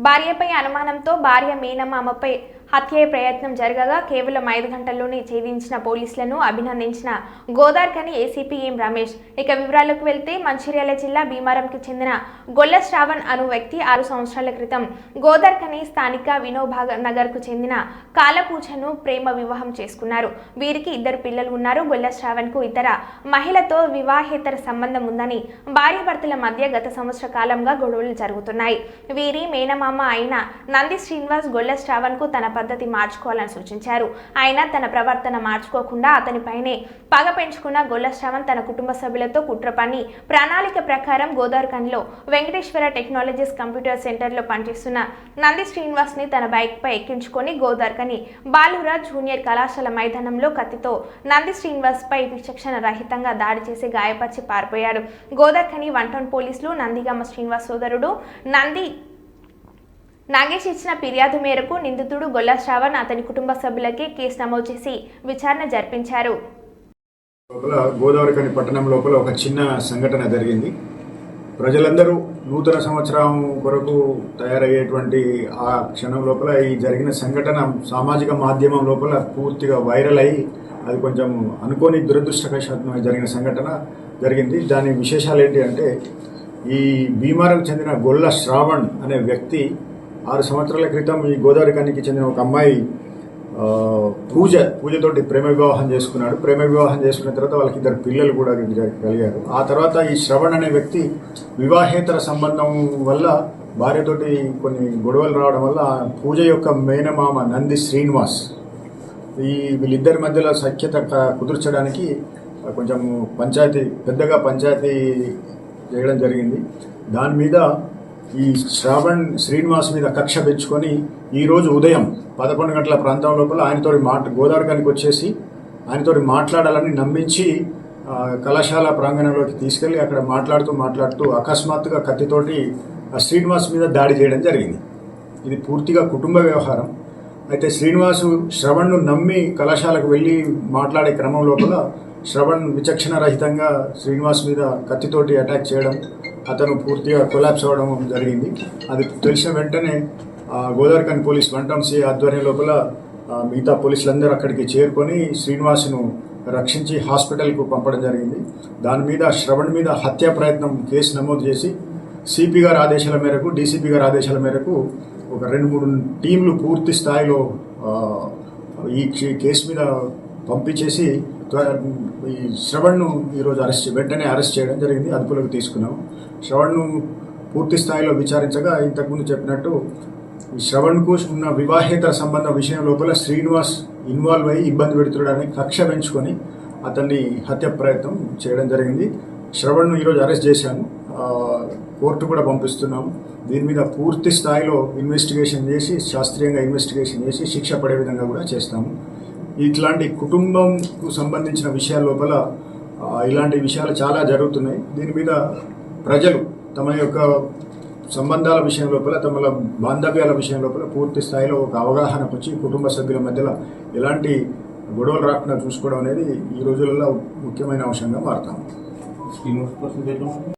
భార్యపై అనుమానంతో భార్య మేనమామపై హత్య ప్రయత్నం జరగగా కేవలం ఐదు గంటల్లోనే ఛేదించిన పోలీసులను అభినందించిన గోదార్కని ఏసీపీ ఎం రమేష్. ఇక వివరాలకు వెళ్తే మంచిర్యాల జిల్లా భీమారంకి చెందిన గొల్ల శ్రావణ్ అను వ్యక్తి ఆరు సంవత్సరాల క్రితం గోదార్కని స్థానిక వినోభాగ నగర్కు చెందిన కాలపూజను ప్రేమ వివాహం చేసుకున్నారు. వీరికి ఇద్దరు పిల్లలు ఉన్నారు. గొల్ల శ్రావణ్కు ఇతర మహిళతో వివాహేతర సంబంధం ఉందని భార్యభర్తల మధ్య గత సంవత్సర కాలంగా గొడవలు జరుగుతున్నాయి. వీరి మేనమామ అయిన నంది శ్రీనివాస్ గొల్ల శ్రావణ్కు తన పద్ధతి మార్చుకోవాలని సూచించారు. ఆయన తన ప్రవర్తన మార్చుకోకుండా అతనిపైనే పగ పెంచుకున్న గొల్లశ్రావణ్ తన కుటుంబ సభ్యులతో కుట్ర పని ప్రణాళిక ప్రకారం గోదావరిఖండ్లో వెంకటేశ్వర టెక్నాలజీస్ కంప్యూటర్ సెంటర్లో పనిచేస్తున్న నంది శ్రీనివాస్ని తన బైక్పై ఎక్కించుకొని గోదార్కని బాలురాజ్ జూనియర్ కళాశాల మైదానంలో కత్తితో నంది శ్రీనివాస్పై విచక్షణ రహితంగా దాడి చేసి గాయపరిచి పారిపోయాడు. గోదార్కని వన్ టౌన్ పోలీసులు నందిగామ శ్రీనివాస్ సోదరుడు నంది నాగేష్ ఇచ్చిన ఫిర్యాదు మేరకు నిందితుడు గొల్ల శ్రావణ్ అతని కుటుంబ సభ్యులకి కేసు నమోదు చేసి విచారణ జరిపించారు. లోపల గోదావరికని పట్టణం లోపల ఒక చిన్న సంఘటన జరిగింది. ప్రజలందరూ నూతన సంవత్సరం కొరకు తయారయ్యేటువంటి ఆ క్షణం లోపల ఈ జరిగిన సంఘటన సామాజిక మాధ్యమం లోపల పూర్తిగా వైరల్ అయ్యి అది కొంచెం అనుకోని దురదృష్టవశాత్తు జరిగిన సంఘటన జరిగింది. దాని విశేషాలు ఏంటి అంటే ఈ భీమారం చెందిన గొల్ల శ్రావణ్ అనే వ్యక్తి ఆరు సంవత్సరాల క్రితం ఈ గోదావరి కనికి చెందిన ఒక అమ్మాయి పూజ పూజతోటి ప్రేమ వివాహం చేసుకున్నాడు. ప్రేమ వివాహం చేసుకున్న తర్వాత వాళ్ళకి ఇద్దరు పిల్లలు కూడా కలిగారు. ఆ తర్వాత ఈ శ్రవణ్ అనే వ్యక్తి వివాహేతర సంబంధం వల్ల భార్యతోటి కొన్ని గొడవలు రావడం వల్ల ఆ పూజ యొక్క మేనమామ నంది శ్రీనివాస్ ఈ వీళ్ళిద్దరి మధ్యలో సఖ్యత కుదుర్చడానికి కొంచెం పంచాయతీ పెద్దగా పంచాయతీ చేయడం జరిగింది. దాని మీద ఈ శ్రావణ్ శ్రీనివాస్ మీద కక్ష పెంచుకొని ఈరోజు ఉదయం పదకొండు గంటల ప్రాంతం లోపల ఆయనతో మాట గోదావరికానికి వచ్చేసి ఆయనతో మాట్లాడాలని నమ్మించి కళాశాల ప్రాంగణంలోకి తీసుకెళ్ళి అక్కడ మాట్లాడుతూ మాట్లాడుతూ అకస్మాత్తుగా కత్తితోటి ఆ శ్రీనివాస్ మీద దాడి చేయడం జరిగింది. ఇది పూర్తిగా కుటుంబ వ్యవహారం. అయితే శ్రీనివాసు శ్రవణ్ను నమ్మి కళాశాలకు వెళ్ళి మాట్లాడే క్రమం లోపల శ్రవణ్ విచక్షణ రహితంగా శ్రీనివాస్ మీద కత్తితోటి అటాక్ చేయడం అతను పూర్తిగా కొలాప్స్ అవ్వడం జరిగింది. అది తెలిసిన వెంటనే ఆ, గోదావరికని పోలీస్ వన్ టౌన్ సి ఆధ్వర్యం లోపల మిగతా పోలీసులందరూ అక్కడికి చేరుకొని శ్రీనివాస్ను రక్షించి హాస్పిటల్కు పంపడం జరిగింది. దాని మీద శ్రవణ్ మీద హత్యా ప్రయత్నం కేసు నమోదు చేసి సిపి గారి ఆదేశాల మేరకు డీసీపీ గారి ఆదేశాల మేరకు ఒక రెండు మూడు టీంలు పూర్తి స్థాయిలో ఈ కేసు మీద పంపించేసి త్వ- ఈ శ్రవణ్ను ఈరోజు అరెస్ట్ వెంటనే అరెస్ట్ చేయడం జరిగింది అదుపులోకి తీసుకున్నాం. శ్రవణ్ను పూర్తి స్థాయిలో విచారించగా ఇంతకుముందు చెప్పినట్టు ఈ శ్రవణ్కు ఉన్న వివాహేతర సంబంధ విషయం లోపల శ్రీనివాస్ ఇన్వాల్వ్ అయ్యి ఇబ్బంది పెడుతున్నాడని కక్ష పెంచుకొని అతన్ని హత్య ప్రయత్నం చేయడం జరిగింది. శ్రవణ్ను ఈరోజు అరెస్ట్ చేశాను. కోర్టు కూడా పంపిస్తున్నాము. దీని మీద పూర్తి స్థాయిలో ఇన్వెస్టిగేషన్ చేసి శాస్త్రీయంగా ఇన్వెస్టిగేషన్ చేసి శిక్ష పడే విధంగా కూడా చేస్తాము. ఇట్లాంటి కుటుంబంకు సంబంధించిన విషయాల లోపల ఇలాంటి విషయాలు చాలా జరుగుతున్నాయి. దీని మీద ప్రజలు తమ యొక్క సంబంధాల విషయం లోపల తమ బాంధవ్యాల విషయం లోపల పూర్తి స్థాయిలో ఒక అవగాహనకు వచ్చి కుటుంబ సభ్యుల మధ్యలో ఎలాంటి గొడవలు రాకుండా చూసుకోవడం అనేది ఈ రోజులలో ముఖ్యమైన అంశంగా మారుతాము